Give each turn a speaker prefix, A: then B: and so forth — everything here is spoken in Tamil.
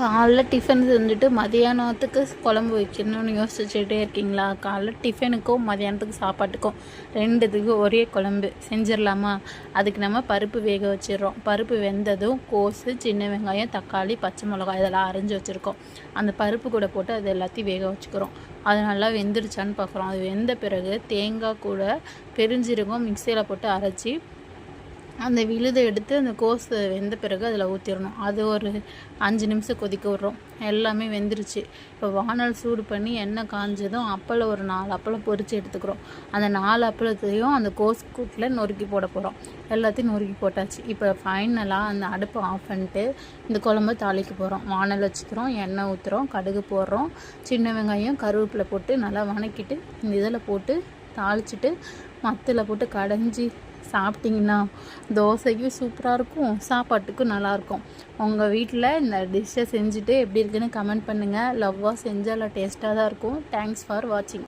A: காலைல டிஃபன் செஞ்சுட்டு மதியானத்துக்கு குழம்பு வைக்கணும்னு யோசிச்சுட்டே இருக்கீங்களா? காலைல டிஃபனுக்கும் மதியானத்துக்கு சாப்பாட்டுக்கும் ரெண்டுத்துக்கும் ஒரே குழம்பு. செஞ்சிடலாமா? அதுக்கு நம்ம பருப்பு வேக வச்சிடுறோம். பருப்பு வெந்ததும் கோஸு சின்ன வெங்காயம் தக்காளி பச்சை மிளகாய் இதெல்லாம் அரைஞ்சி வச்சுருக்கோம். அந்த பருப்பு கூட போட்டு அது எல்லாத்தையும் வேக வச்சுக்கிறோம். அது நல்லா வெந்துருச்சான்னு பார்க்குறோம். அது வெந்த பிறகு தேங்காய் கூட பெருஞ்சீரகம் மிக்சியில் போட்டு அரைச்சி அந்த விழுதை எடுத்து அந்த கோஸ் வெந்த பிறகு அதில் ஊற்றிடணும் அது ஒரு அஞ்சு நிமிஷம் கொதிக்க விட்றோம். எல்லாமே வெந்துருச்சு. இப்போ வானல் சூடு பண்ணி எண்ணெய் காஞ்சதும் அப்பளம் ஒரு நாலு அப்பளம் பொறிச்சு எடுத்துக்கிறோம். அந்த நாலு அப்பளத்தையும் அந்த கோஸ் கூட்டில் நொறுக்கி போட போகிறோம். எல்லாத்தையும் நொறுக்கி போட்டாச்சு. இப்போ ஃபைனலாக அந்த அடுப்பை ஆஃப் பண்ணிட்டு இந்த குழம்பு தாளிக்க போகிறோம். வானல் வச்சுக்கிறோம் எண்ணெய் ஊற்றுறோம் கடுகு போடுறோம் சின்ன வெங்காயம் கருவேப்பிலை போட்டு நல்லா வணக்கிட்டு இந்த இதில் போட்டு தாளிச்சிட்டு மத்தில் போட்டு கடைஞ்சி சாப்பிட்டிங்கன்னா தோசைக்கும் சூப்பராக இருக்கும் சாப்பாட்டுக்கும் நல்லாயிருக்கும் உங்கள் வீட்டில் இந்த டிஷ்ஷை செஞ்சுட்டு எப்படி இருக்குன்னு கமெண்ட் பண்ணுங்கள் லவ்வாக செஞ்சால் டேஸ்ட்டாக தான் இருக்கும். தேங்க்ஸ் ஃபார் வாட்சிங்